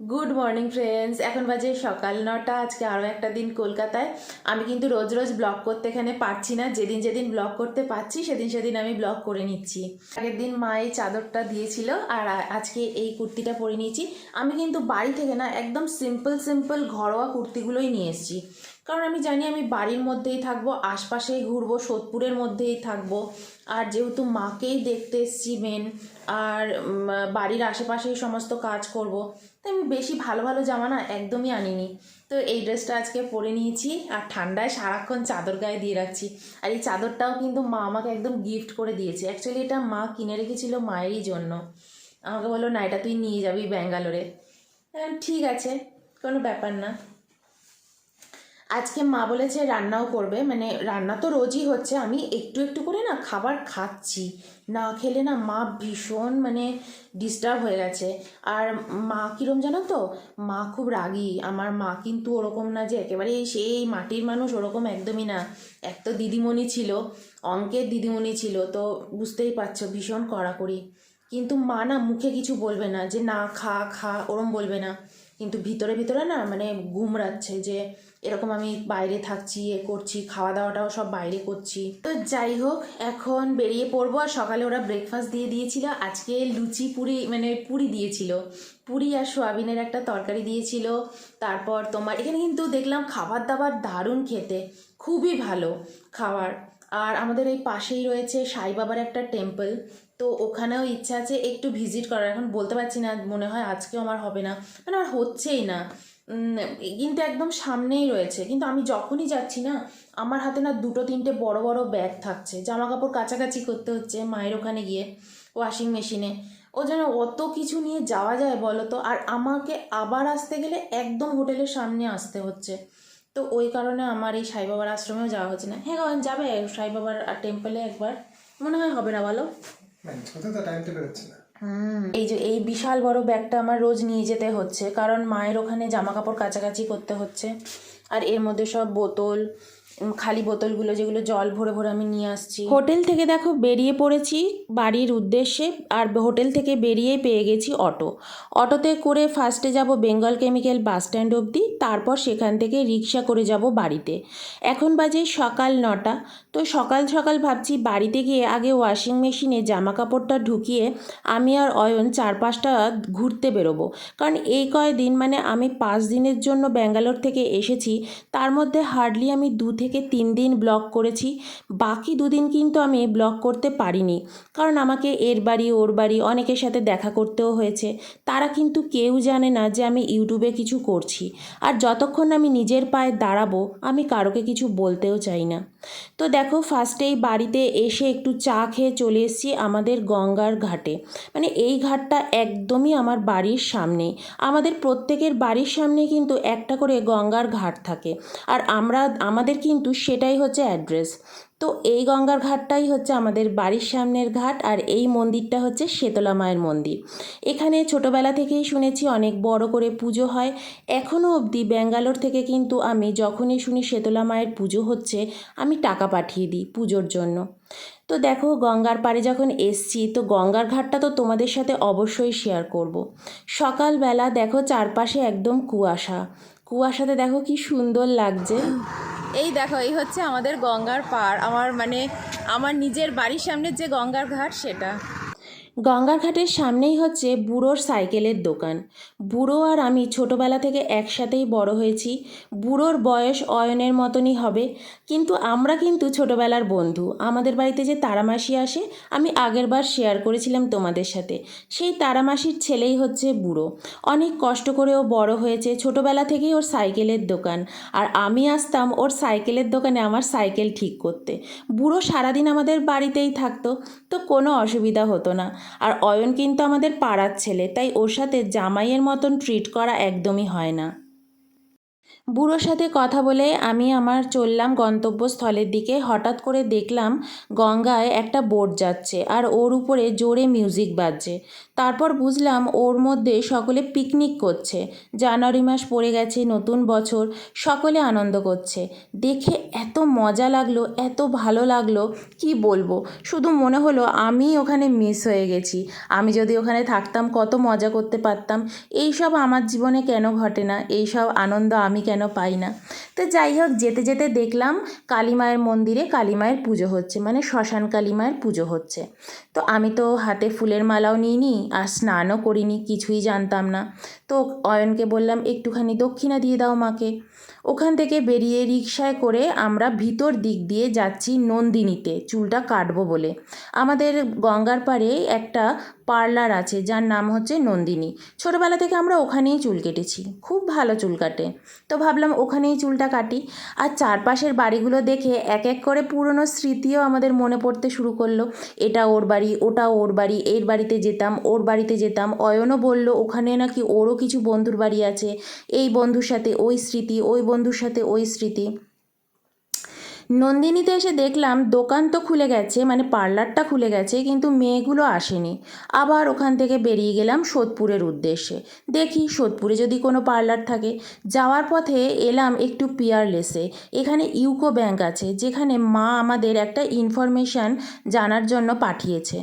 Good morning friends এখন বাজে সকাল নটা, আজকে আরও একটা দিন কলকাতায়। আমি কিন্তু রোজ রোজ ব্লগ করতে এখানে পারছি না। যেদিন যেদিন ব্লগ করতে পারছি, সেদিন সেদিন আমি ব্লগ করে নিচ্ছি। আগের দিন মা এই চাদরটা দিয়েছিল, আর আজকে এই কুর্তিটা পরে নিয়েছি। আমি কিন্তু বাড়ি থেকে না, একদম সিম্পল সিম্পল ঘরোয়া কুর্তিগুলোই নিয়ে এসেছি। কারণ আমি জানি আমি বাড়ির মধ্যেই থাকব আশপাশেই ঘুরবো সোদপুরের মধ্যেই থাকব। আর যেহেতু মাকেই দেখতে এসছি মেন আর বাড়ির আশেপাশেই সমস্ত কাজ করব তাই আমি বেশি ভালো ভালো জামা না একদমই আনিনি। তো এই ড্রেসটা আজকে পরে নিয়েছি আর ঠান্ডায় সারাক্ষণ চাদর গায়ে দিয়ে রাখছি। আর এই চাদরটাও কিন্তু মা আমাকে একদম গিফট করে দিয়েছে। অ্যাকচুয়ালি এটা মা কিনে রেখেছিল মায়েরই জন্য। আমাকে বলল না এটা তুই নিয়ে যাবি ব্যাঙ্গালোরে। আমি, ঠিক আছে কোনো ব্যাপার না। আজকে মা বলেছে রান্নাও করবে মানে রান্না তো রোজই হচ্ছে, আমি একটু একটু করে না খাবার খাচ্ছি। না খেলে না মা ভীষণ মানে ডিস্টার্ব হয়ে গেছে। আর মা কীরম জানো তো? মা খুব রাগী। আমার মা কিন্তু ওরকম না যে একেবারে সেই মাটির মানুষ ওরকম একদমই না। এক তো দিদিমণি ছিল, অঙ্কের দিদিমণি ছিল, তো বুঝতেই পারছ ভীষণ কড়াকড়ি। কিন্তু মা না মুখে কিছু বলবে না, যে না খা খা, ওরম বলবে না। কিন্তু ভিতরে ভিতরে না মানে গুমরাচ্ছে যে এরকম আমি বাইরে থাকছি, এ করছি, খাওয়া দাওয়াটাও সব বাইরে করছি। তো যাই হোক, এখন বেরিয়ে পড়ব আর সকালে ওরা ব্রেকফাস্ট দিয়ে দিয়েছিল। আজকে লুচি পুরি মানে পুরি দিয়েছিল। পুরি আর সোয়াবিনের একটা তরকারি দিয়েছিল। তারপর তোমার, এখানে কিন্তু দেখলাম খাবার দাবার দারুণ খেতে। খুবই ভালো খাবার। আর আমাদের এই পাশেই রয়েছে সাই বাবার একটা টেম্পল। তো ওখানেও ইচ্ছা আছে একটু ভিজিট করার। এখন বলতে পারছি না, মনে হয় আজকেও আমার হবে না। মানে আর হচ্ছেই না। কিন্তু একদম সামনেই রয়েছে। কিন্তু আমি যখনই যাচ্ছি না, আমার হাতে না দুটো তিনটে বড় বড় ব্যাগ থাকছে। জামা কাপড় কাছাকাছি করতে হচ্ছে মায়ের ওখানে গিয়ে, ওয়াশিং মেশিনে। ও যেন অত কিছু নিয়ে যাওয়া যায় বলো তো? আর আমাকে আবার আসতে গেলে একদম হোটেলের সামনে আসতে হচ্ছে। তো ওই কারণে আমার এই সাই বাবার আশ্রমেও যাওয়া হচ্ছে না। হ্যাঁ যাবে সাই বাবার টেম্পলে একবার। মনে হয় হবে না বলো? না। এই যে এই বিশাল বড় ব্যাগটা আমার রোজ নিয়ে যেতে হচ্ছে কারণ মায়ের ওখানে জামা কাপড় কাছাকাছি করতে হচ্ছে। আর এর মধ্যে সব বোতল খালি বোতলগুলো যেগুলো জল ভরে ভরে আমি নিয়ে আসছি। হোটেল থেকে দেখো বেরিয়ে পড়েছি বাড়ির উদ্দেশ্যে আর হোটেল থেকে বেরিয়ে পেয়ে গেছি অটো। অটোতে করে ফার্স্টে যাব বেঙ্গল কেমিক্যাল বাস স্ট্যান্ড অবধি, তারপর সেখান থেকে রিক্সা করে যাব বাড়িতে। এখন বাজে সকাল নটা, তো সকাল সকাল ভাবছি বাড়িতে গিয়ে আগে ওয়াশিং মেশিনে জামা কাপড়টা ঢুকিয়ে আমি আর অয়ন চার পাঁচটা ঘুরতে বেরোবো। কারণ এই কয়দিন মানে আমি পাঁচ দিনের জন্য ব্যাঙ্গালোর থেকে এসেছি, তার মধ্যে হার্ডলি আমি দু থেকে তিন দিন ব্লগ করেছি। বাকি দুদিন কিন্তু আমি ব্লগ করতে পারিনি। কারণ আমাকে এর বাড়ি, ওর বাড়ি, অনেকের সাথে দেখা করতেও হয়েছে। তারা কিন্তু কেউ জানে না যে আমি ইউটিউবে কিছু করছি। আর যতক্ষণ আমি নিজের পায়ে দাঁড়াবো, আমি কারোকে কিছু বলতেও চাই না। তো দেখো ফার্স্টেই বাড়িতে এসে একটু চা খেয়ে চলে এসেছি আমাদের গঙ্গার ঘাটে। মানে এই ঘাটটা একদমই আমার বাড়ির সামনেই আমাদের প্রত্যেকের বাড়ির সামনে কিন্তু একটা করে গঙ্গার ঘাট থাকে। আর আমরা, আমাদের কিন্তু সেটাই হচ্ছে অ্যাড্রেস। তো এই গঙ্গার ঘাটটাই হচ্ছে আমাদের বাড়ির সামনের ঘাট আর এই মন্দিরটা হচ্ছে শেতলা মায়ের মন্দির। এখানে ছোটোবেলা থেকেই শুনেছি অনেক বড় করে পুজো হয়। এখনও অবধি ব্যাঙ্গালোর থেকে কিন্তু আমি যখনই শুনি শেতলা মায়ের পুজো হচ্ছে, আমি টাকা পাঠিয়ে দিই পুজোর জন্য। তো দেখো গঙ্গার পাড়ে যখন এসছি, তো গঙ্গার ঘাটটা তো তোমাদের সাথে অবশ্যই শেয়ার করব। সকালবেলা দেখো চারপাশে একদম কুয়াশা। কুয়াশাতে দেখো কি সুন্দর লাগছে। এই দেখো, এই হচ্ছে আমাদের গঙ্গার পাড়। আমার মানে আমার নিজের বাড়ির সামনে যে গঙ্গার ঘাট, সেটা। গঙ্গার ঘাটের সামনেই হচ্ছে বুড়োর সাইকেলের দোকান। বুড়ো আর আমি ছোটোবেলা থেকে একসাথেই বড় হয়েছি। বুড়োর বয়স অয়নের মতনই হবে। কিন্তু আমরা কিন্তু ছোটোবেলার বন্ধু। আমাদের বাড়িতে যে তারামাসি আসে, আমি আগেরবার শেয়ার করেছিলাম তোমাদের সাথে। সেই তারামাসির ছেলেই হচ্ছে বুড়ো। অনেক কষ্ট করেও বড় হয়েছে। ছোটোবেলা থেকেই ওর সাইকেলের দোকান। আর আমি আসতাম ওর সাইকেলের দোকানে আমার সাইকেল ঠিক করতে। বুড়ো সারাদিন আমাদের বাড়িতেই থাকতো। তো কোনো অসুবিধা হতো না। আর অয়ন কিন্তু আমাদের পাড়ার ছেলে, তাই ওর সাথে জামাইয়ের মতন ট্রিট করা একদমই হয় না। বুড়োর সাথে কথা বলে আমি আমার চললাম গন্তব্যস্থলের দিকে, হঠাৎ করে দেখলাম গঙ্গায় একটা বোট যাচ্ছে আর ওর উপরে জোরে মিউজিক বাজছে। তারপর বুঝলাম ওর মধ্যে সকলে পিকনিক করছে। জানুয়ারি মাস পড়ে গেছে, নতুন বছর, সকলে আনন্দ করছে। দেখে এত মজা লাগল, এত ভালো লাগল, কি বলব? শুধু মনে হলো আমি ওখানে মিস হয়ে গেছি। আমি যদি ওখানে থাকতাম, কত মজা করতে পারতাম। এই সব আমার জীবনে কেন ঘটে না? এই সব আনন্দ আমি কেন পাই না? তো যাই হোক, যেতে যেতে দেখলাম কালী মায়ের মন্দিরে কালী মায়ের পুজো হচ্ছে। মানে শ্মশান কালী মায়ের পুজো হচ্ছে। তো আমি তো হাতে ফুলের মালাও নিইনি আর স্নানও করিনি, কিছুই জানতাম না। তো অয়নকে বললাম, একটুখানি দক্ষিণা দিয়ে দাও মাকে। ওখান থেকে বেরিয়ে রিক্সায় করে আমরা ভিতর দিক দিয়ে যাচ্ছি নন্দিনীতে, চুলটা কাটবো বলে। আমাদের গঙ্গার পাড়ে একটা পার্লার আছে, যার নাম হচ্ছে নন্দিনী। ছোটোবেলা থেকে আমরা ওখানেই চুল কেটেছি। খুব ভালো চুল কাটে। তো ভাবলাম ওখানেই চুলটা কাটি। আর চারপাশের বাড়িগুলো দেখে এক এক করে পুরনো স্মৃতিও আমাদের মনে পড়তে শুরু করল। এটা ওর বাড়ি ওটা ওর বাড়ি, এর বাড়িতে যেতাম, ওর বাড়িতে যেতাম। অয়নও বলল, ওখানে নাকি ওরও কিছু বন্ধুর বাড়ি আছে। এই বন্ধুর সাথে ওই স্মৃতি, ওই বন্ধুর সাথে ওই স্মৃতি। নন্দিনীতে এসে দেখলাম দোকান তো খুলে গেছে মানে পার্লারটা খুলে গেছে, কিন্তু মেয়েগুলো আসেনি। আবার ওখান থেকে বেরিয়ে গেলাম সোদপুরের উদ্দেশ্যে। দেখি সোদপুরে যদি কোনো পার্লার থাকে। যাওয়ার পথে এলাম একটু পিয়ারলেসে। এখানে ইউকো ব্যাংক আছে, যেখানে মা আমাদের একটা ইনফরমেশান জানার জন্য পাঠিয়েছে।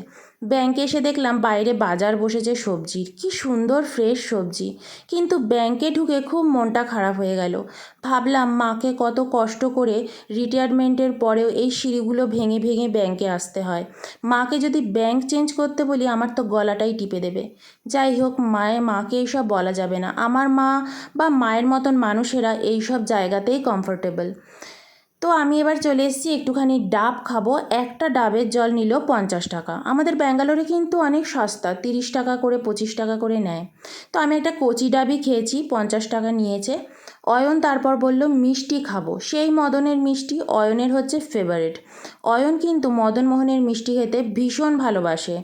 ব্যাংকে এসে দেখলাম বাইরে বাজার বসেছে সবজির কি সুন্দর ফ্রেশ সবজি। কিন্তু ব্যাংকে ঢুকে খুব মনটা খারাপ হয়ে গেল। ভাবলাম, মাকে কত কষ্ট করে রিটায়ারমেন্টের পরেও এই সিঁড়িগুলো ভেঙে ভেঙে ব্যাংকে আসতে হয়। মাকে যদি ব্যাংক চেঞ্জ করতে বলি, আমার তো গলাটাই টিপে দেবে। যাই হোক, মায়ে, মাকে এইসব বলা যাবে না। আমার মা বা মায়ের মতন মানুষেরা এইসব জায়গাতেই কমফোর্টেবল তো আমি এবার চলে এসেছি একটুখানি ডাব খাব। একটা ডাবের জল নিল পঞ্চাশ টাকা। আমাদের ব্যাঙ্গালোরে কিন্তু অনেক সস্তা, তিরিশ টাকা করে, পঁচিশ টাকা করে নেয়। তো আমি একটা কচি ডাবই খেয়েছি, পঞ্চাশ টাকা নিয়েছে। অয়ন তারপর বলল, মিষ্টি খাব। সেই মদনের মিষ্টি অয়নের হচ্ছে ফেভারেট অয়ন কিন্তু মদন মোহনের মিষ্টি খেতে ভীষণ ভালোবাসে।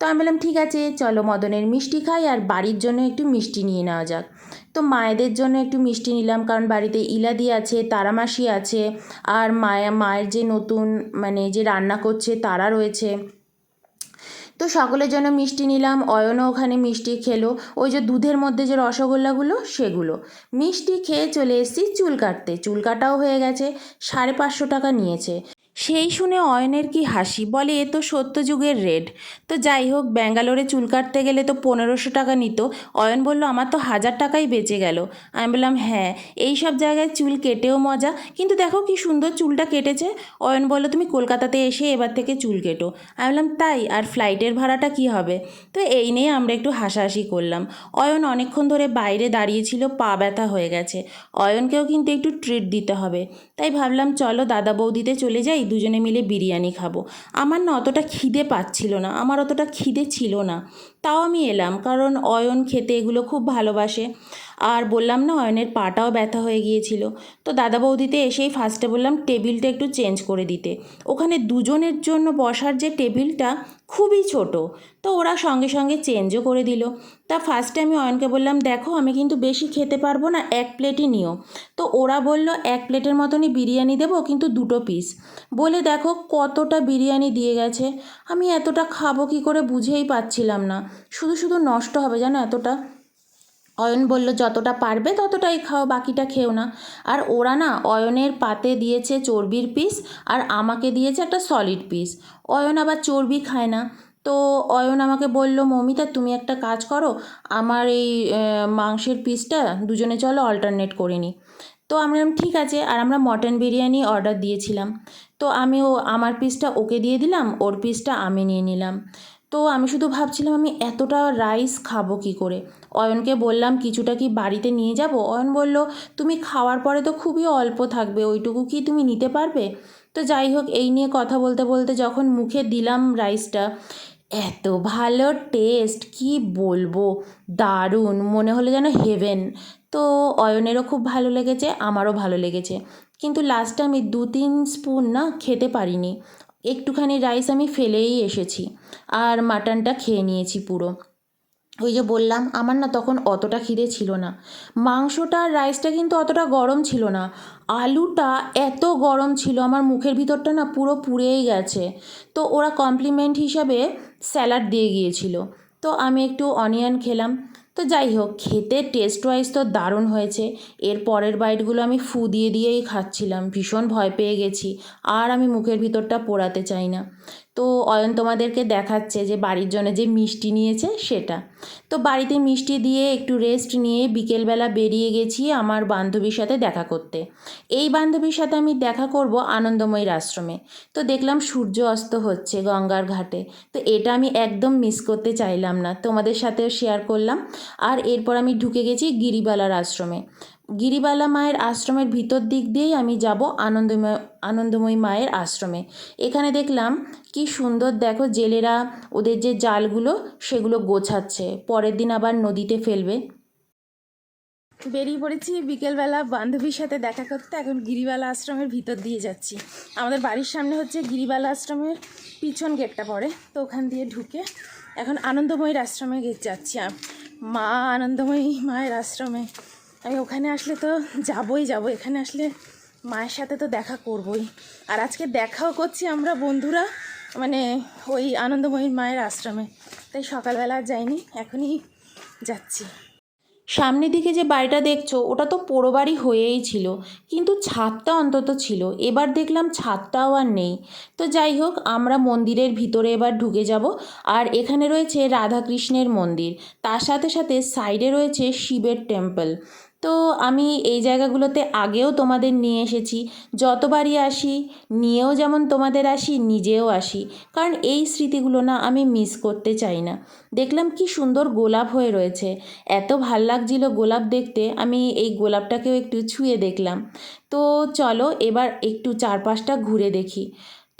তো আমি বললাম, ঠিক আছে, চলো মদনের মিষ্টি খাই আর বাড়ির জন্য একটু মিষ্টি নিয়ে নেওয়া যাক। তো মায়েদের জন্য একটু মিষ্টি নিলাম, কারণ বাড়িতে ইলাদি আছে, তারামাসি আছে, আর মায়া, মায়ের যে নতুন মানে যে রান্না করছে, তারা রয়েছে। তো সকলের জন্য মিষ্টি নিলাম, অয়নও ওখানে মিষ্টি খেলো, ওই যে দুধের মধ্যে যে রসগোল্লাগুলো, সেগুলো। মিষ্টি খেয়ে চলে এসেছি চুল কাটতে, চুল কাটাও হয়ে গেছে, সাড়ে পাঁচশো টাকা নিয়েছে। সেই শুনে অয়নের কি হাসি? বলে, এ তো সত্যযুগের রেট তো যাই হোক, ব্যাঙ্গালোরে চুল কাটতে গেলে তো পনেরোশো টাকা নিত অয়ন বলল, আমার তো হাজার টাকাই বেঁচে গেল আমি বললাম হ্যাঁ এই সব জায়গায় চুল কেটেও মজা। কিন্তু দেখো কি সুন্দর চুলটা কেটেছে অয়ন বলল, তুমি কলকাতাতে এসে এবার থেকে চুল কেটো আমি বললাম, তাই? আর ফ্লাইটের ভাড়াটা কি হবে তো এই নিয়ে আমরা একটু হাসাহাসি করলাম। অয়ন অনেকক্ষণ ধরে বাইরে দাঁড়িয়েছিল পা ব্যথা হয়ে গেছে। অয়নকেও কিন্তু একটু ট্রিট দিতে হবে। তাই ভাবলাম, চলো দাদা বৌদিতে চলে যাই। দুজনে মিলে বিরিয়ানি খাব। আমার না অতটা খিদে পাচ্ছিল না, আমার অতটা খিদে ছিল না। তাও আমি এলাম, কারণ অয়ন খেতে এগুলো খুব ভালোবাসে। আর বললাম না, অয়নের পাটাও ব্যথা হয়ে গিয়েছিল। তো দাদা বৌদিতে এসেই ফার্স্টে বললাম, টেবিলটা একটু চেঞ্জ করে দিতে। ওখানে দুজনের জন্য বসার যে টেবিলটা খুবই ছোট। তো ওরা সঙ্গে সঙ্গে চেঞ্জও করে দিল। তা ফার্স্টে আমি অয়নকে বললাম, দেখো, আমি কিন্তু বেশি খেতে পারব না, এক প্লেটই নিও। তো ওরা বলল, এক প্লেটের মতনই বিরিয়ানি দেবো, কিন্তু দুটো পিস বলে, দেখো, কতটা বিরিয়ানি দিয়ে গেছে। আমি এতটা খাব কি করে বুঝেই পাচ্ছিলাম না। শুধু শুধু নষ্ট হবে জানো এতটা। অয়ন বলল, যতটা পারবে ততটাই খাও, বাকিটা খেও না। আর ওরা না অয়নের পাতে দিয়েছে চর্বির পিস আর আমাকে দিয়েছে একটা সলিড পিস অয়ন আবার চর্বি খায় না। তো অয়ন আমাকে বলল, মমিতা, তুমি একটা কাজ করো, আমার এই মাংসের পিসটা দুজনে চলো অল্টারনেট করে নিই। তো আমরা ঠিক আছে। আর আমরা মটন বিরিয়ানি অর্ডার দিয়েছিলাম। তো আমি ও, আমার পিসটা ওকে দিয়ে দিলাম, ওর পিসটা আমি নিয়ে নিলাম। তো আমি শুধু ভাবছিলাম, আমি এতটা রাইস খাব কি করে? অয়নকে বললাম, কিছুটা কি বাড়িতে নিয়ে যাব? অয়ন বলল, তুমি খাওয়ার পরে তো খুবই অল্প থাকবে, ওইটুকু কি তুমি নিতে পারবে? তো যাই হোক, এই নিয়ে কথা বলতে বলতে যখন মুখে দিলাম রাইসটা এত ভালো টেস্ট কি বলব? দারুণ, মনে হলো যেন হেভেন তো অয়নেরও খুব ভালো লেগেছে, আমারও ভালো লেগেছে। কিন্তু লাস্টে আমি দু তিন স্পুন না খেতে পারিনি। একটুখানি রাইস আমি ফেলেই এসেছি। আর মাটনটা খেয়ে নিয়েছি পুরো। ওই যে বললাম, আমার না তখন অতটা খিদে ছিল না। মাংসটা আর রাইসটা কিন্তু অতটা গরম ছিল না। আলুটা এত গরম ছিল, আমার মুখের ভিতরটা না পুরো পুড়েই গেছে। তো ওরা কমপ্লিমেন্ট হিসাবে স্যালাড দিয়ে গিয়েছিল। তো আমি একটু অনিয়ন খেলাম। তো যাই হোক, খেতে টেস্ট ওয়াইজ তো দারুণ হয়েছে। এর পরের বাইটগুলো আমি ফু দিয়ে দিয়েই খাচ্ছিলাম। ভীষণ ভয় পেয়ে গেছি। আর আমি মুখের ভিতরটা পোড়াতে চাই না। তো অয়ন তোমাদেরকে দেখাচ্ছে যে বাড়ির জন্য যে মিষ্টি নিয়েছে সেটা। তো বাড়িতে মিষ্টি দিয়ে একটু রেস্ট নিয়ে বিকেলবেলা বেরিয়ে গেছি আমার বান্ধবীর সাথে দেখা করতে। এই বান্ধবীর সাথে আমি দেখা করব আনন্দময়ীর আশ্রমে। তো দেখলাম সূর্য অস্ত হচ্ছে গঙ্গার ঘাটে। তো এটা আমি একদম মিস করতে চাইলাম না। তোমাদের সাথেও শেয়ার করলাম। আর এরপর আমি ঢুকে গেছি গিরিবালার আশ্রমে। গিরিবালা মায়ের আশ্রমের ভিতর দিক দিয়েই আমি যাব আনন্দময়, আনন্দময়ী মায়ের আশ্রমে। এখানে দেখলাম, কি সুন্দর দেখো জেলেরা ওদের যে জালগুলো, সেগুলো গোছাচ্ছে। পরের দিন আবার নদীতে ফেলবে। বেরিয়ে পড়েছি বিকেলবেলা বান্ধবীর সাথে দেখা করতে। এখন গিরিবালা আশ্রমের ভিতর দিয়ে যাচ্ছি। আমাদের বাড়ির সামনে হচ্ছে গিরিবালা আশ্রমের পিছন গেটটা পড়ে, তো ওখান দিয়ে ঢুকে এখন আনন্দময়ীর আশ্রমে যাচ্ছি। মা আনন্দময়ী মায়ের আশ্রমে। আমি ওখানে আসলে তো যাবই, যাব। এখানে আসলে মায়ের সাথে তো দেখা করবই। আর আজকে দেখাও করছি আমরা বন্ধুরা মানে ওই আনন্দময়ীর মায়ের আশ্রমে। তাই সকালবেলা যাইনি, এখনই যাচ্ছি। সামনের দিকে যে বাড়িটা দেখছ, ওটা তো পোড়ো বাড়ি হয়েই ছিল, কিন্তু ছাদটা অন্তত ছিল। এবার দেখলাম ছাদটাও আর নেই। তো যাই হোক, আমরা মন্দিরের ভিতরে এবার ঢুকে যাব, আর এখানে রয়েছে রাধাকৃষ্ণের মন্দির। তার সাথে সাথে সাইডে রয়েছে শিবের টেম্পল। তো আমি এই জায়গাগুলোতে আগেও তোমাদের নিয়ে এসেছি। যতবারই আসি, নিয়েও যেমন তোমাদের আসি, নিজেও আসি। কারণ এই স্মৃতিগুলো না আমি মিস করতে চাই না। দেখলাম কি সুন্দর গোলাপ হয়ে রয়েছে। এত ভালো লাগছিল গোলাপ দেখতে, আমি এই গোলাপটাকেও একটু ছুঁয়ে দেখলাম। তো চলো এবার একটু চারপাশটা ঘুরে দেখি।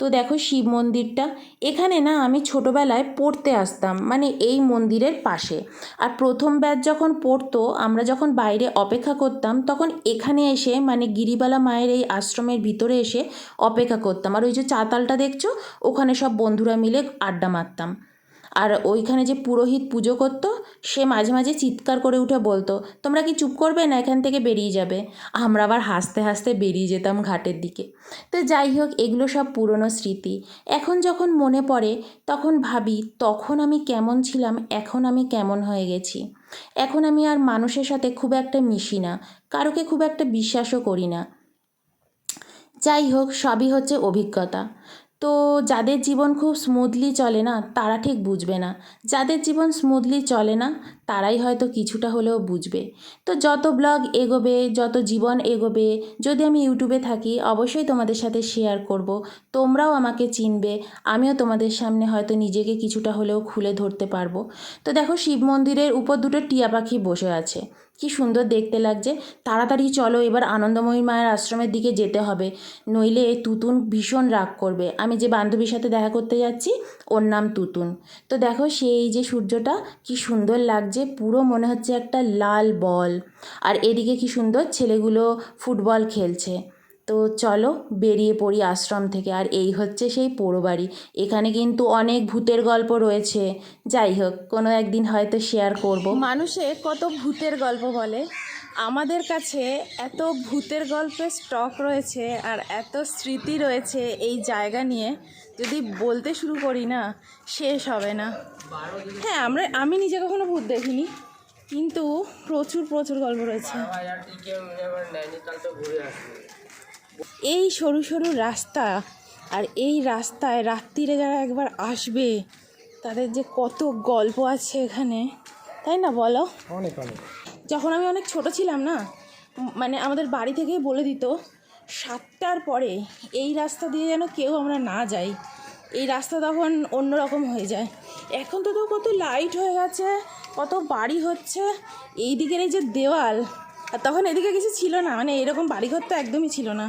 তো দেখো শিব মন্দিরটা। এখানে না আমি ছোটোবেলায় পড়তে আসতাম মানে এই মন্দিরের পাশে। আর প্রথম ব্যাচ যখন পড়তো, আমরা যখন বাইরে অপেক্ষা করতাম, তখন এখানে এসে মানে গিরিবালা মায়ের এই আশ্রমের ভিতরে এসে অপেক্ষা করতাম। আর ওই যে চাতালটা দেখছ? ওখানে সব বন্ধুরা মিলে আড্ডা মারতাম। আর ওইখানে যে পুরোহিত পুজো করতো, সে মাঝে মাঝে চিৎকার করে উঠে বলতো, তোমরা কি চুপ করবে? না, এখান থেকে বেরিয়ে যাবে। আমরা আবার হাসতে হাসতে বেরিয়ে যেতাম ঘাটের দিকে। তো যাই হোক, এগুলো সব পুরনো স্মৃতি। এখন যখন মনে পড়ে, তখন ভাবি, তখন আমি কেমন ছিলাম? এখন আমি কেমন হয়ে গেছি? এখন আমি আর মানুষের সাথে খুব একটা মিশি না, কারোকে খুব একটা বিশ্বাসও করি না। যাই হোক, সবই হচ্ছে অভিজ্ঞতা। তো যাদের জীবন খুব স্মুথলি চলে না, তারা ঠিক বুঝবে না। যাদের জীবন স্মুথলি চলে না, তারাই হয়তো কিছুটা হলেও বুঝবে। তো যত ব্লগ এগোবে, যত জীবন এগোবে, যদি আমি ইউটিউবে থাকি, অবশ্যই তোমাদের সাথে শেয়ার করব। তোমরাও আমাকে চিনবে, আমিও তোমাদের সামনে হয়তো নিজেকে কিছুটা হলেও খুলে ধরতে পারব। তো দেখো শিব মন্দিরের উপর দুটো টিয়া পাখি বসে আছে। কি সুন্দর দেখতে লাগছে। তাড়াতাড়ি চলো, এবার আনন্দময়ী মায়ের আশ্রমের দিকে যেতে হবে। নইলে তুতুন ভীষণ রাগ করবে। আমি যে বান্ধবীর সাথে দেখা করতে যাচ্ছি, ওর নাম তুতুন। তো দেখো সেই যে সূর্যটা, কি সুন্দর লাগছে। পুরো মনে হচ্ছে একটা লাল বল। আর এদিকে কি সুন্দর ছেলেগুলো ফুটবল খেলছে। তো চলো বেরিয়ে পড়ি আশ্রম থেকে। আর এই হচ্ছে সেই পোড়ো বাড়ি। এখানে কিন্তু অনেক ভূতের গল্প রয়েছে। যাই হোক কোনো একদিন হয়তো শেয়ার করব। মানুষে কত ভূতের গল্প বলে। আমাদের কাছে এত ভূতের গল্পের স্টক রয়েছে আর এত স্মৃতি রয়েছে এই জায়গা নিয়ে। যদি বলতে শুরু করি না শেষ হবে না। হ্যাঁ আমরা আমি নিজে কখনো ভূত দেখিনি। কিন্তু প্রচুর প্রচুর গল্প রয়েছে। এই সরু সরু রাস্তা আর এই রাস্তায় রাত্রিরে যারা একবার আসবে তাদের যে কত গল্প আছে এখানে তাই না বলো? অনেক অনেক। যখন আমি অনেক ছোট ছিলাম না মানে আমাদের বাড়ি থেকেই বলে দিত সাতটার পরে এই রাস্তা দিয়ে যেন কেউ আমরা না যাই এই রাস্তা তখন অন্যরকম হয়ে যায়। এখন তো তো কত লাইট হয়ে গেছে কত বাড়ি হচ্ছে এই দিকের এই যে দেওয়াল আর তখন এদিকে কিছু ছিল না মানে এরকম বাড়িঘর তো একদমই ছিল না।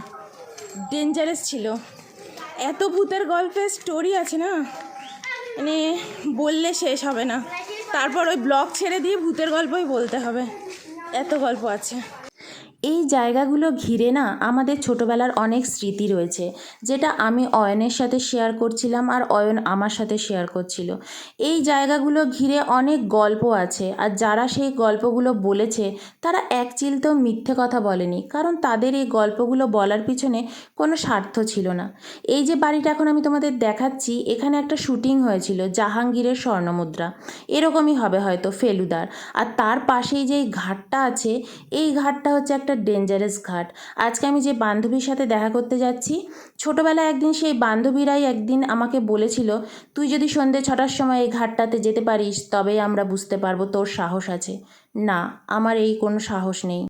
ডেঞ্জারাস ছিল। এত ভূতের গল্পের স্টোরি আছে না? মানে বললে শেষ হবে না। তারপর ওই ব্লগ ছেড়ে দিয়ে ভূতের গল্পই বলতে হবে। এত গল্প আছে। এই জায়গাগুলো ঘিরে না আমাদের ছোটোবেলার অনেক স্মৃতি রয়েছে, যেটা আমি অয়নের সাথে শেয়ার করছিলাম আর অয়ন আমার সাথে শেয়ার করছিল। এই জায়গাগুলো ঘিরে অনেক গল্প আছে আর যারা সেই গল্পগুলো বলেছে, তারা এক চিলতেও মিথ্যে কথা বলেনি, কারণ তাদের এই গল্পগুলো বলার পিছনে কোনো স্বার্থ ছিল না। এই যে বাড়িটা এখন আমি তোমাদের দেখাচ্ছি, এখানে একটা শুটিং হয়েছিল, জাহাঙ্গীরের স্বর্ণমুদ্রা। এরকমই হবে হয়তো ফেলুদার। আর তার পাশেই যে ঘাটটা আছে, এই ঘাটটা হচ্ছে একটা ডেঞ্জারাস ঘাট। আজকে আমি যে বান্ধবীর সাথে দেখা করতে যাচ্ছি, ছোটোবেলায় একদিন সেই বান্ধবীরাই একদিন আমাকে বলেছিল, তুই যদি সন্ধে ছটার সময় এই ঘাটটাতে যেতে পারিস, তবেই আমরা বুঝতে পারব তোর সাহস আছে। না, আমার এই কোনো সাহস নেই।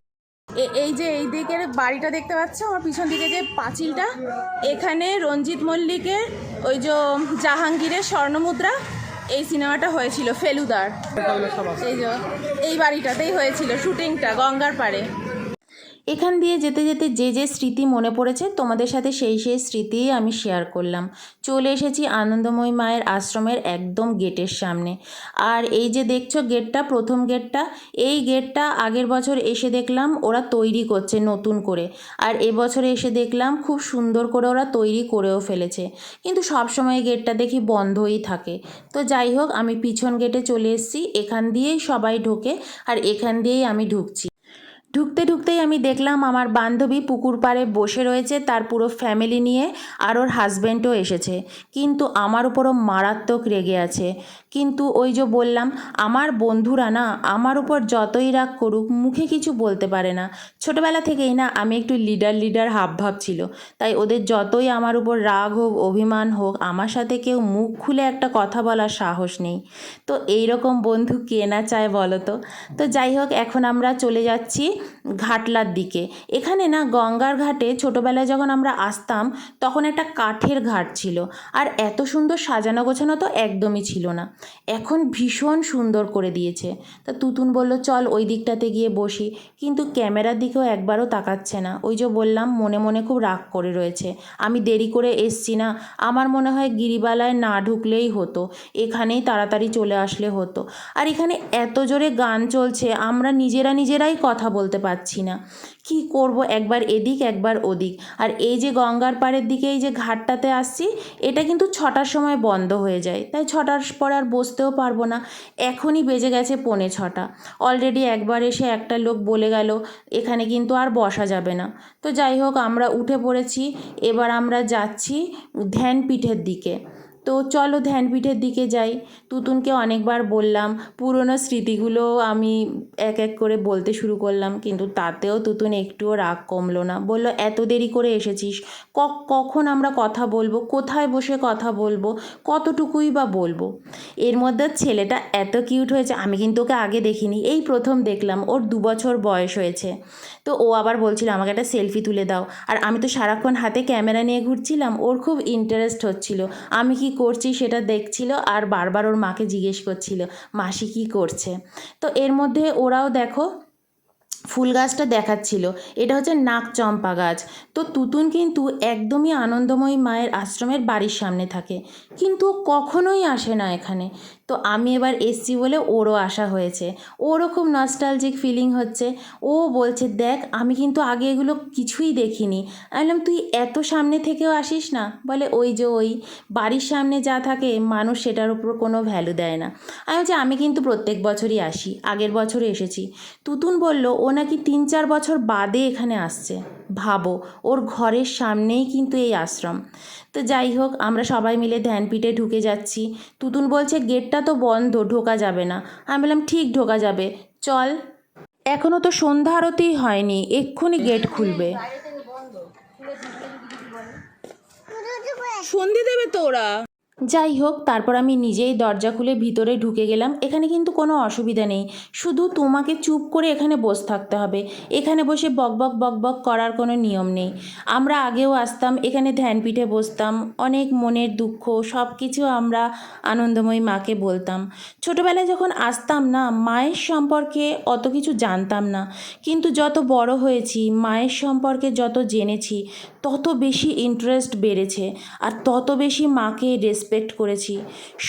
এই যে এই দিকের বাড়িটা দেখতে পাচ্ছ? আমার পিছন দিকে যে পাঁচিলটা, এখানে রঞ্জিত মল্লিকের ওই যে জাহাঙ্গীরের স্বর্ণমুদ্রা, এই সিনেমাটা হয়েছিল, ফেলুদার। এই যে, এই বাড়িটাতেই হয়েছিল, শুটিংটা গঙ্গার পাড়ে। এখান দিয়ে যেতে যেতে যে যে স্মৃতি মনে পড়েছে, তোমাদের সাথে সেই সেই স্মৃতিই আমি শেয়ার করলাম। চলে এসেছি আনন্দময়ী মায়ের আশ্রমের একদম গেটের সামনে। আর এই যে দেখছ গেটটা, প্রথম গেটটা, এই গেটটা আগের বছর এসে দেখলাম ওরা তৈরি করছে নতুন করে। আর এবছরে এসে দেখলাম খুব সুন্দর করে ওরা তৈরি করেও ফেলেছে। কিন্তু সবসময় গেটটা দেখি বন্ধই থাকে। তো যাই হোক, আমি পিছন গেটে চলে এসেছি, এখান দিয়েই সবাই ঢোকে, আর এখান দিয়েই আমি ঢুকছি। ঢুকতে ঢুকতেই আমি দেখলাম আমার বান্ধবী পুকুর পাড়ে বসে রয়েছে তার পুরো ফ্যামিলি নিয়ে আর ওর হাজব্যান্ডও এসেছে। কিন্তু আমার উপরও মারাত্মক রেগে আছে। কিন্তু ওই যে বললাম, আমার বন্ধুরা না, আমার উপর যতই রাগ করুক, মুখে কিছু বলতে পারে না। ছোটোবেলা থেকেই না আমি একটু লিডার লিডার হাবভাব ছিল। তাই ওদের যতই আমার উপর রাগ হোক, অভিমান হোক, আমার সাথে কেউ মুখ খুলে একটা কথা বলার সাহস নেই। তো এই রকম বন্ধু কে না চায় বলো তো? তো যাই হোক, এখন আমরা চলে যাচ্ছি ঘাটলার দিকে। এখানে না গঙ্গার ঘাটে ছোটোবেলায় যখন আমরা আসতাম, তখন একটা কাঠের ঘাট ছিল। আর এত সুন্দর সাজানো গোছানো তো একদমই ছিল না। এখন ভীষণ সুন্দর করে দিয়েছে। তা তুতুন বলল, চল ওই দিকটাতে গিয়ে বসি। কিন্তু ক্যামেরার দিকেও একবারও তাকাচ্ছে না। ওই যে বললাম, মনে মনে খুব রাগ করে রয়েছে। আমি দেরি করে এসছি না। আমার মনে হয় গিরিবালায় না ঢুকলেই হতো। এখানেই তাড়াতাড়ি চলে আসলে হতো। আর এখানে এত জোরে গান চলছে, আমরা নিজেরা নিজেরাই কথা বলতে পারছি না। কি করব? একবার এদিক, একবার ওদিক। আর এই যে গঙ্গার পাড়ের দিকে এই যে ঘাটটাতে আসছি, এটা কিন্তু ছটার সময় বন্ধ হয়ে যায়। তাই ছটার পর আর বসতেও পারব না। এখনই বেজে গেছে পৌনে ছটা। অলরেডি একবার এসে একটা লোক বলে গেল, এখানে কিন্তু আর বসা যাবে না। তো যাই হোক, আমরা উঠে পড়েছি। এবার আমরা যাচ্ছি ধ্যানপীঠের দিকে। তো চলো ধ্যানপীঠের দিকে যাই। তুতুনকে অনেকবার বললাম, পুরনো স্মৃতিগুলো আমি এক এক করে বলতে শুরু করলাম, কিন্তু তাতেও তুতুন একটুও রাগ কমলো না। বলল, এত দেরি করে এসেছিস? কখন আমরা কথা বলব? কোথায় বসে কথা বলব? কতটুকুই বা বলব? এর মধ্যে ছেলেটা এত কিউট হয়েছে, আমি কিন্তু ওকে আগে দেখিনি। এই প্রথম দেখলাম, ওর দু বছর বয়স হয়েছে। তো ও আবার বলছিল, আমাকে একটা সেলফি তুলে দাও। আর আমি তো সারাক্ষণ হাতে ক্যামেরা নিয়ে ঘুরছিলাম, ওর খুব ইন্টারেস্ট হচ্ছিল। আমি কি করছি সেটা দেখছিল আর বারবার ওর মাকে জিজ্ঞেস করছিল, মাসি কি করছে? তো এর মধ্যে ওরাও দেখো ফুল গাছটা দেখাচ্ছিল। এটা হচ্ছে নাক চম্পা গাছ। তো তুতুন কিন্তু একদমই আনন্দময়ী মায়ের আশ্রমের বাড়ির সামনে থাকে। কিন্তু কখনোই আসে না এখানে। তো আমি এবার এসছি বলে ওরও আসা হয়েছে। ওরও খুব নস্টালজিক ফিলিং হচ্ছে। ও বলছে, দেখ, আমি কিন্তু আগে এগুলো কিছুই দেখিনি। আমি বললাম, তুই এত সামনে থেকেও আসিস না? বলে, ওই যে ওই বাড়ির সামনে যা থাকে, মানুষ সেটার উপর কোনো ভ্যালু দেয় না। আমি বলছি, আমি কিন্তু প্রত্যেক বছরই আসি। আগের বছরে এসেছি। তুতুন বলল, ও নাকি তিন চার বছর বাদে এখানে আসছে। ভাবো ওর ঘরের সামনেই কিন্তু এই আশ্রম। তো যাই হোক আমরা সবাই মিলে ধ্যানপীঠে ঢুকে যাচ্ছি। তুতুন বলছে গেটটা তো বন্ধ ঢোকা যাবে না। আমি বললাম ঠিক ঢোকা যাবে। চল। এখনও তো সন্ধ্যা আরতি হয়নি এক্ষুনি গেট খুলবে। সন্ধে দেবে তো ওরা। যাই হোক তারপর আমি নিজেই দরজা খুলে ভিতরে ঢুকে গেলাম। এখানে কিন্তু কোনো অসুবিধা নেই। শুধু তোমাকে চুপ করে এখানে বসে থাকতে হবে। এখানে বসে বক বক বক বক করার কোনো নিয়ম নেই। আমরা আগেও আসতাম, এখানে ধ্যানপীঠে বসতাম। অনেক মনের দুঃখ সব কিছু আমরা আনন্দময়ী মাকে বলতাম। ছোটোবেলায় যখন আসতাম না, মায়ের সম্পর্কে অত কিছু জানতাম না। কিন্তু যত বড় হয়েছি, মায়ের সম্পর্কে যত জেনেছি, তত বেশি ইন্টারেস্ট বেড়েছে। আর তত বেশি মাকে রেসপেক্ট রেসপেক্ট করেছি।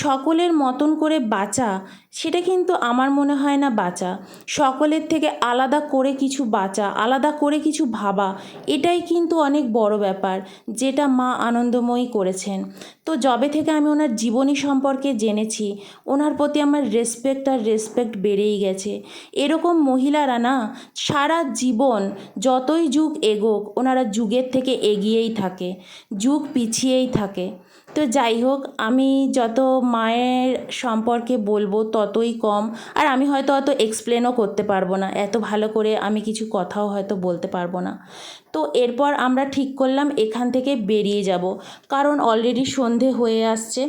সকলের মতন করে বাঁচা, সেটা কিন্তু আমার মনে হয় না বাঁচা। সকলের থেকে আলাদা করে কিছু বাঁচা, আলাদা করে কিছু ভাবা, এটাই কিন্তু অনেক বড় ব্যাপার, যেটা মা আনন্দময়ী করেছেন। তো যবে থেকে আমি ওনার জীবনী সম্পর্কে জেনেছি, ওনার প্রতি আমার রেসপেক্ট আর রেসপেক্ট বেড়েই গেছে। এরকম মহিলারা না, সারা জীবন যতই যুগ এগোক, ওনারা যুগের থেকে এগিয়েই থাকে, যুগ পিছিয়েই থাকে। তো যাই হোক, আমি যত মায়ের সম্পর্কে বলব ততই কম। আর আমি হয়তো অত এক্সপ্লেনও করতে পারব না। এত ভালো করে আমি কিছু কথাও হয়তো বলতে পারব না। তো এরপর আমরা ঠিক করলাম, এখান থেকে বেরিয়ে যাব। কারণ অলরেডি সন্ধে হয়ে আসছে।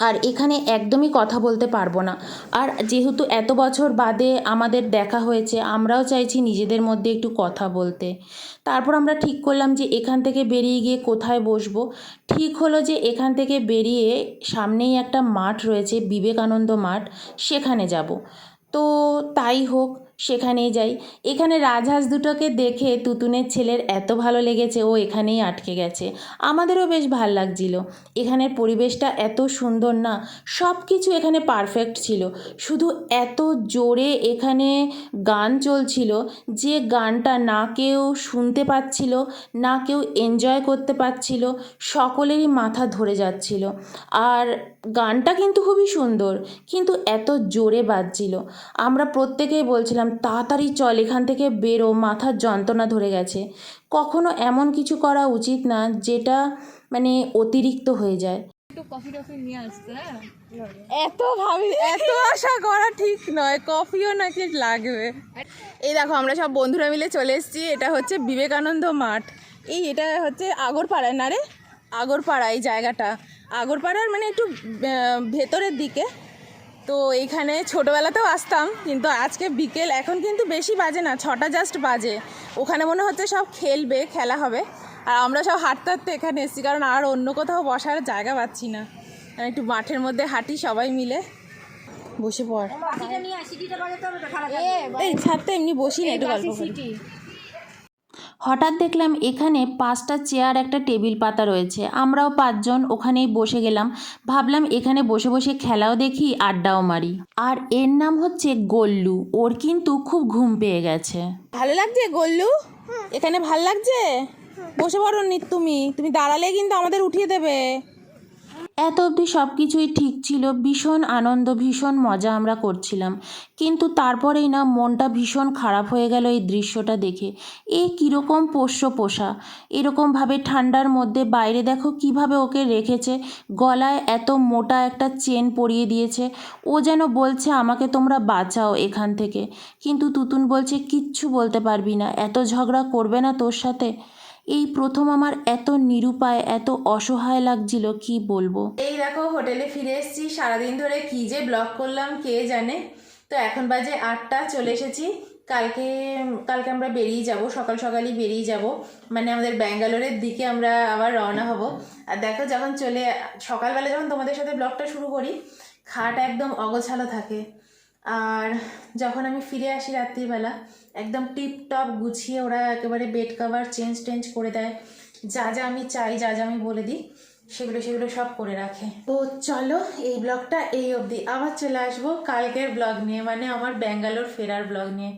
আর এখানে একদমই কথা বলতে পারব না। আর যেহেতু এত বছর বাদে আমাদের দেখা হয়েছে, আমরাও চাইছি নিজেদের মধ্যে একটু কথা বলতে। তারপর আমরা ঠিক করলাম যে এখান থেকে বেরিয়ে গিয়ে কোথায় বসবো। ঠিক হলো যে এখান থেকে বেরিয়ে সামনেই একটা মাঠ রয়েছে, বিবেকানন্দ মাঠ, সেখানে যাব। তো তাই হোক সেখানেই যাই। এখানে রাজহাঁস দুটোকে দেখে তুতুনের ছেলের এত ভালো লেগেছে, ও এখানেই আটকে গেছে। আমাদেরও বেশ ভালো লাগছিল। এখানের পরিবেশটা এত সুন্দর না সব কিছু এখানে পারফেক্ট ছিল। শুধু এত জোরে এখানে গান চলছিল যে গানটা না কেউ শুনতে পাচ্ছিল, না কেউ এনজয় করতে পারছিল সকলেরই মাথা ধরে যাচ্ছিল। আর গানটা কিন্তু খুবই সুন্দর কিন্তু এত জোরে বাজছিল। আমরা প্রত্যেকেই বলছিলাম তাড়াতাড়ি চল এখান থেকে বেরো মাথার যন্ত্রণা ধরে গেছে। কখনো এমন কিছু করা উচিত না যেটা মানে অতিরিক্ত হয়ে যায়। একটু কফি টফি নিয়ে আসতে হ্যাঁ? এত ভাবি এত আশা করা ঠিক নয় কফিও নাকি লাগবে। এই দেখো আমরা সব বন্ধুরা মিলে চলে এসেছি এটা হচ্ছে বিবেকানন্দ মাঠ। এই এটা হচ্ছে আগরপাড়ায় না রে? আগরপাড়া এই জায়গাটা। আগরপাড়ার মানে একটু ভেতরের দিকে। তো এইখানে ছোটোবেলাতেও আসতাম কিন্তু আজকে বিকেল এখন কিন্তু বেশি বাজে না ছটা জাস্ট বাজে। ওখানে মনে হচ্ছে সব খেলবে খেলা হবে। আর আমরা সব হাঁটতে হাঁটতে এখানে এসেছি কারণ আর অন্য কোথাও বসার জায়গা পাচ্ছি না। একটু মাঠের মধ্যে হাঁটি সবাই মিলে। বসে পড়। এই ছাড়তে এমনি বসি না একটু গল্প হঠাৎ দেখলাম এখানে পাঁচটা চেয়ার একটা টেবিল পাতা রয়েছে। আমরাও পাঁচজন ওখানেই বসে গেলাম। ভাবলাম এখানে বসে বসে খেলাও দেখি আড্ডাও মারি। আর এর নাম হচ্ছে গোল্লু। ওর কিন্তু খুব ঘুম পেয়ে গেছে। ভালো লাগছে গল্লু? এখানে ভালো লাগছে? বসে পড়ো নি তুমি। তুমি দাঁড়ালে কিন্তু আমাদের উঠিয়ে দেবে। এত অবধি সব কিছুই ঠিক ছিল, ভীষণ আনন্দ, ভীষণ মজা আমরা করছিলাম। কিন্তু তারপরেই না মনটা ভীষণ খারাপ হয়ে গেল এই দৃশ্যটা দেখে। এ কীরকম পোষ্য পোষা। এরকমভাবে ঠান্ডার মধ্যে বাইরে দেখো কীভাবে ওকে রেখেছে। গলায় এত মোটা একটা চেন পরিয়ে দিয়েছে। ও যেন বলছে, আমাকে তোমরা বাঁচাও এখান থেকে। কিন্তু তুতুন বলছে, কিচ্ছু বলতে পারবি না। এত ঝগড়া করবে না তোর সাথে? এই প্রথম আমার এত নিরুপায়, এত অসহায় লাগছিল, কি বলব? এই দেখো, হোটেলে ফিরে এসেছি, সারাদিন ধরে কি যে ব্লগ করলাম, কে জানে? তো এখন বাজে আটটা, চলে এসেছি। কালকে কালকে আমরা বেরিয়ে যাব, সকাল সকালই বেরিয়ে যাব। মানে আমাদের ব্যাঙ্গালোরের দিকে আমরা আবার রওনা হব। আর দেখো, যখন চলে, সকালবেলা যখন তোমাদের সাথে ব্লগটা শুরু করি, খাট একদম অগোছালো থাকে। আর যখন আমি ফিরে আসি রাত্রিবেলা একদম টিপটপ গুছিয়ে ওরা একেবারে বেড কভার চেঞ্জ টেঞ্জ করে দেয়। যা যা আমি চাই, যা যা আমি বলে দিই, সেগুলো সেগুলো সব করে রাখে। তো চলো, এই ব্লগটা এই অবধি। আবার চলে আসব কালকের ব্লগ নিয়ে মানে আমার ব্যাঙ্গালোর ফেরার ব্লগ নিয়ে।